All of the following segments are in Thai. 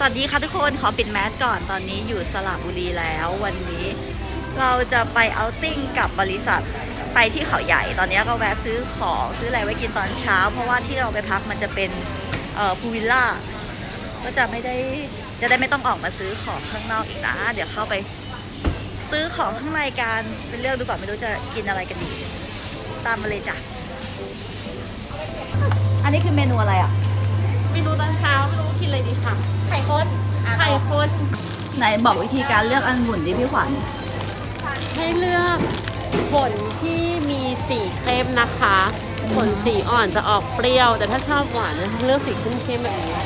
สวัสดีค่ะทุกคนขอปิดแมสก่อนตอนนี้อยู่สระบุรีแล้ววันนี้ เราจะไปเอาติ้งกับบริษัทไปที่เขาใหญ่ตอนนี้ก็แวะซื้อของซื้ออะไรไว้กินตอนเช้า เพราะว่าที่เราไปพักมันจะเป็นพูวิลล่าก็จะไม่ได้จะได้ไม่ต้องออกมาซื้อของข้างนอกอีกนะ เดี๋ยวเข้าไปซื้อของข้างในกันเป็นเรื่องดูก่อนไม่รู้จะกินอะไรกันดีตามมาเลยจ้ะอันนี้คือเมนูอะไรอะเมนูตอน ค่ะ ไข่ข้นไข่ข้นไหนบอกวิธีการเลือกองุ่นดิพี่ขวัญให้เลือกผลที่มีสีเข้มนะคะ ผลสีอ่อนจะออกเปรี้ยว แต่ถ้าชอบหวานนะเลือกสีเข้มๆแบบนี้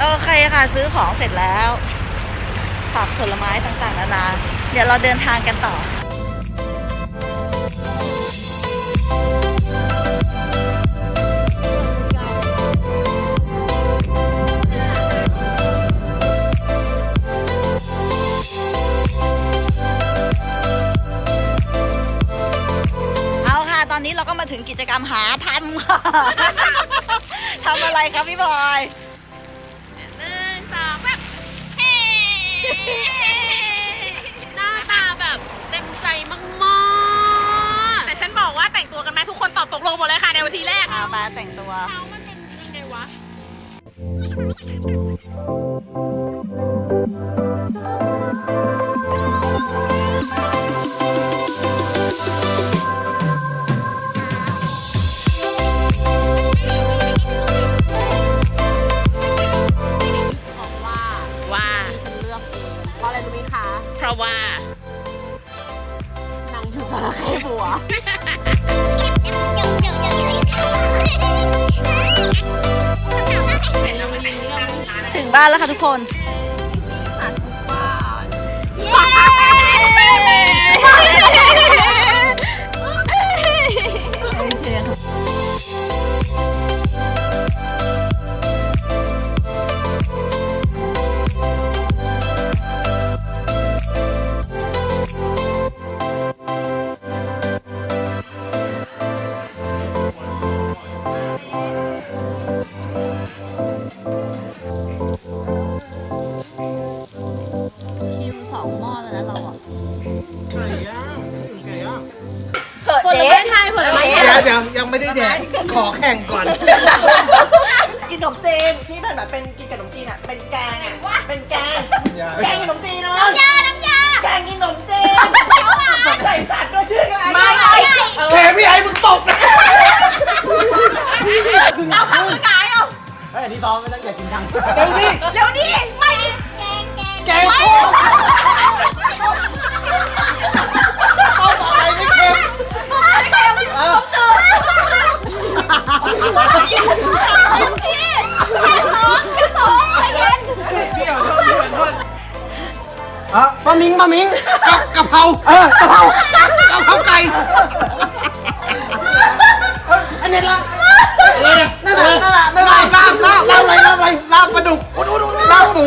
โอเคค่ะซื้อของเสร็จแล้วผักผลไม้ต่างๆนานา เดี๋ยวเราเดินทางกันต่อ ทำค่ะ ทำอะไรครับพี่บอยหนึ่งสองแบบเฮ้หน้าตาแบบเต็มใจมากๆแต่ฉันบอกว่าแต่งตัวกันไหมทุกคนตอบตกลงหมดเลยค่ะในวันทีแรกอาปาแต่งตัว เท้ามันเป็นยังไงวะบอ บ้านแล้วค่ะทุกคน ผลไม้ไทยผลไม้เดี๋ยวเดี๋ยวยังไม่ได้แดกขอแข่งก่อน กินขนมจีนที่มันแบบเป็นกินกับขนมจีนอะ เป็นแกงอะ เป็นแกง แกงกินขนมจีนนะน้ำยา น้ำยา แกงกินขนมจีนใส่สัตว์ด้วยชื่ออะไรไม่ไม่แพ้พี่ไอ้มึงตกนะเอาข้าวมันไก่เอาเฮ้ยอันนี้ซ้อมไม่ต้องอย่าจริงจัง มิงปลามิงกับกะเพราเออกะเพรากะเพราไก่อันนี้ละอะไรอะนั่นแหละนั่นแหละนั่นแหละลาบลาบลาบอะไรลาบอะไรลาบปลาดุกลาบหมู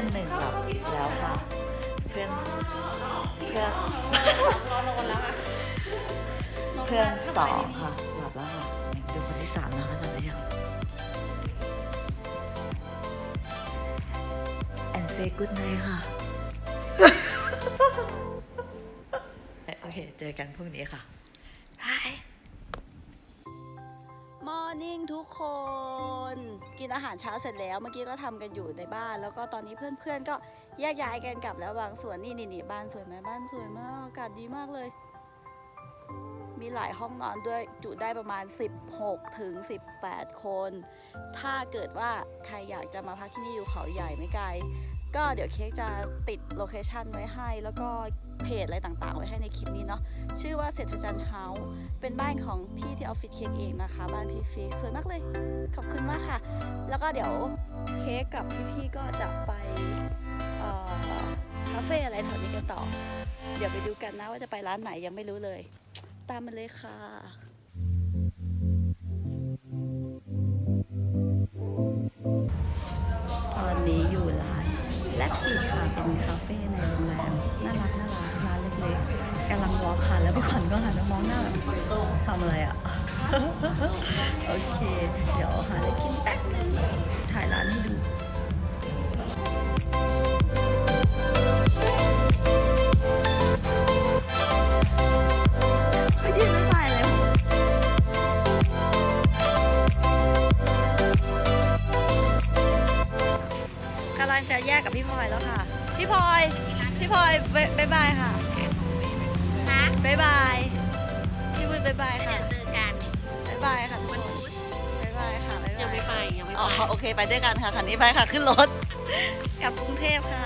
อนหนึ่งหลับแล้วค่ะ เพื่อนเพื่อนเพื่อนสองค่ะหลับแล้วค่ะดูคนที่สามนะคะหลับหรือยัง and say good night ค่ะโอเค เจอกันพรุ่งนี้ค่ะ มอร์นิ่งทุกคน กินอาหารเช้าเสร็จแล้ว เมื่อกี้ก็ทำกันอยู่ในบ้าน แล้วก็ตอนนี้เพื่อนๆก็แยกย้ายกันกลับแล้วบางส่วนนี่นี่นี่บ้านสวยไหมบ้านสวยมากอากาศดีมากเลย มีหลายห้องนอนด้วยจุได้ประมาณ 16 ถึง 18 คน ถ้าเกิดว่าใครอยากจะมาพักที่นี่อยู่เขาใหญ่ไม่ไกล ก็เดี๋ยวเค้กจะติดโลเคชันไว้ให้แล้วก็ เพจอะไรต่างๆ ไว้ให้ในคลิปนี้เนาะชื่อว่าเศรษฐจันทร์เฮาส์เป็นบ้านของพี่ที่ออฟฟิศเค้กเองนะคะ บ้านพี่ฟิกสวยมากเลย ขอบคุณมากค่ะ แล้วก็เดี๋ยวเค้กกับพี่ๆก็จะไปคาเฟ่อะไรแถวนี้กันต่อ เดี๋ยวไปดูกันนะว่าจะไปร้านไหนยังไม่รู้เลย ตามมาเลยค่ะตอนนี้อยู่ร้านแลกปีค่ะเป็นคาเฟ่ในโรงแรมน่ารักน่า กำลังวอล์คค่ะแล้วพี่ขวัญก็หันมามองหน้าแบบทำอะไรอะ โอเค เดี๋ยวหาอะไรกินแป๊บนึงถ่ายร้านให้ดูยืนไม่ไปเลยกำลังจะแยกกับพี่พลอยแล้วค่ะ พี่พลอย พี่พลอยบ๊ายบายค่ะ บ๊ายบาย พี่บุญบ๊ายบายค่ะเจอกันบ๊ายบายค่ะทุกคนบ๊ายบายค่ะบ๊ายบายยังไม่ไปยังไม่อ๋อไป โอเคไปด้วยกันค่ะคันนี้ไปค่ะขึ้นรถ กลับกรุงเทพค่ะ